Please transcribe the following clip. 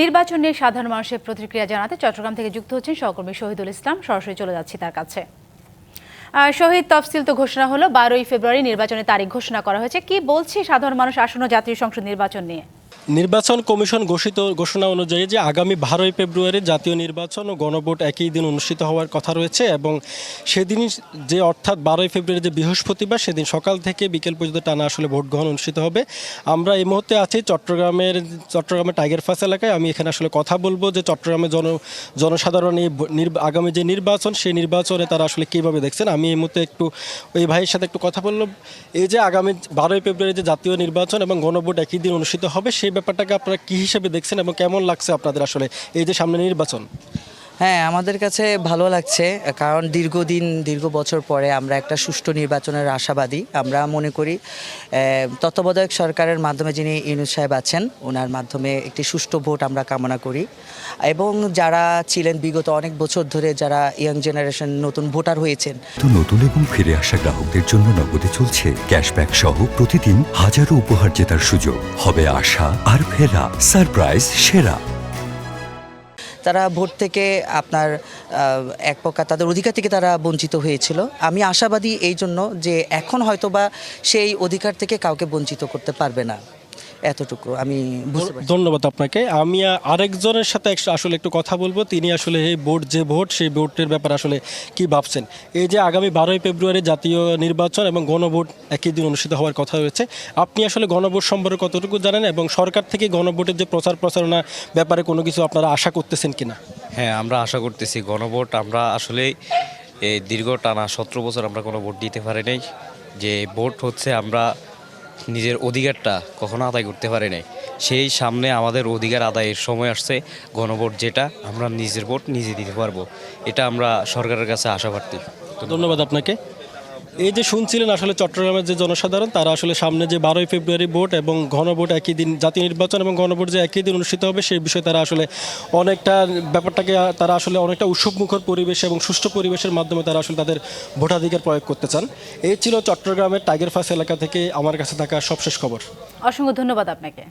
নির্বাচন নিয়ে সাধারণ মানুষের প্রতিক্রিয়া জানাতে চট্টগ্রাম থেকে যুক্ত হচ্ছেন সহকর্মী শহীদুল ইসলাম। সরাসরি চলে যাচ্ছি তার কাছে। শহীদ তফসিল তো ঘোষণা হলো, বারোই ফেব্রুয়ারি নির্বাচনের তারিখ ঘোষণা করা হয়েছে। কি বলছে সাধারণ মানুষ আসন্ন জাতীয় সংসদ নির্বাচন নিয়ে? নির্বাচন কমিশন ঘোষিত ঘোষণা অনুযায়ী যে আগামী বারোই ফেব্রুয়ারি জাতীয় নির্বাচন ও গণভোট একই দিন অনুষ্ঠিত হওয়ার কথা রয়েছে এবং সেদিনই যে অর্থাৎ বারোই ফেব্রুয়ারি যে বৃহস্পতিবার সেদিন সকাল থেকে বিকেল পর্যন্ত টানা আসলে ভোট গ্রহণ অনুষ্ঠিত হবে। আমরা এই মুহূর্তে আছি চট্টগ্রামের চট্টগ্রামের টাইগার ফাস এলাকায়। আমি এখানে আসলে কথা বলব যে চট্টগ্রামের জন, জনসাধারণ এই আগামী যে নির্বাচন সেই নির্বাচনে তারা আসলে কীভাবে দেখছেন? আমি এই মুহূর্তে একটু ওই ভাইয়ের সাথে একটু কথা বললাম। এই যে আগামী বারোই ফেব্রুয়ারি যে জাতীয় নির্বাচন এবং গণভোট একই দিন অনুষ্ঠিত হবে, সেই ব্যাপারটাকে আপনারা কী হিসেবে দেখছেন এবং কেমন লাগছে আপনাদের আসলে এই যে সামনে নির্বাচন? হ্যাঁ আমাদের কাছে ভালো লাগছে, কারণ দীর্ঘদিন, দীর্ঘ বছর পরে আমরা একটা সুষ্ঠু নির্বাচনের আশাবাদী। আমরা মনে করি তত্ত্বাবধায়ক সরকারের মাধ্যমে যিনি ইউনুস সাহেব আছেন, ওনার মাধ্যমে একটি সুষ্ঠু ভোট আমরা কামনা করি। এবং যারা ছিলেন বিগত অনেক বছর ধরে, যারা ইয়াং জেনারেশন নতুন ভোটার হয়েছেন। তো নতুন এবং ফিরে আসা গ্রাহকদের জন্য নগদে চলছে ক্যাশব্যাক সহ প্রতিদিন হাজারো উপহার জেতার সুযোগ। হবে আশা আর ফেরা, সারপ্রাইজ, সেরা। তারা ভোট থেকে আপনার এক প্রকার তাদের অধিকার থেকে তারা বঞ্চিত হয়েছিল। আমি আশাবাদী এই জন্য যে এখন হয়তোবা সেই অধিকার থেকে কাউকে বঞ্চিত করতে পারবে না। এতটুকু আমি বুঝতে পারছি। ধন্যবাদ আপনাকে। আমি আরেকজনের সাথে আসলে একটু কথা বলব। তিনি আসলে এই ভোট যে ভোট সেই ভোটের ব্যাপারে আসলে কি ভাবছেন? এই যে আগামী বারোই ফেব্রুয়ারি জাতীয় নির্বাচন এবং গণভোট একই দিন অনুষ্ঠিত হওয়ার কথা রয়েছে। আপনি আসলে গণভোট সম্পর্কে কতটুকু জানেন এবং সরকার থেকে গণভোটের যে প্রচার প্রচারণা ব্যাপারে কোনো কিছু আপনারা আশা করতেছেন কিনা? হ্যাঁ আমরা আশা করতেছি গণভোট। আমরা আসলে এই দীর্ঘ টানা সতেরো বছর আমরা কোনো ভোট দিতে পারি নাই। যে ভোট হচ্ছে আমরা নিজের অধিকারটা কখনো আদায় করতে পারে নাই। সেই সামনে আমাদের অধিকার আদায়ের সময় আসছে। গণভোট যেটা, আমরা নিজের ভোট নিজে দিতে পারব। এটা আমরা সরকারের কাছে আশা ধন্যবাদ আপনাকে। এই যে শুনছিলেন আসলে চট্টগ্রামের যে জনসাধারণ, তারা আসলে সামনে যে বারোই ফেব্রুয়ারি ভোট এবং গণভোট একই দিন, জাতীয় নির্বাচন এবং গণভোট যে একই দিন অনুষ্ঠিত হবে, সেই বিষয়ে তারা আসলে অনেকটা ব্যাপারটাকে, তারা আসলে অনেকটা উৎসবমুখর পরিবেশ এবং সুষ্ঠু পরিবেশের মাধ্যমে তারা আসলে তাদের ভোটাধিকার প্রয়োগ করতে চান। এই ছিল চট্টগ্রামের টাইগার ফাস এলাকা থেকে আমার কাছে থাকা সবশেষ খবর। অসংখ্য ধন্যবাদ আপনাকে।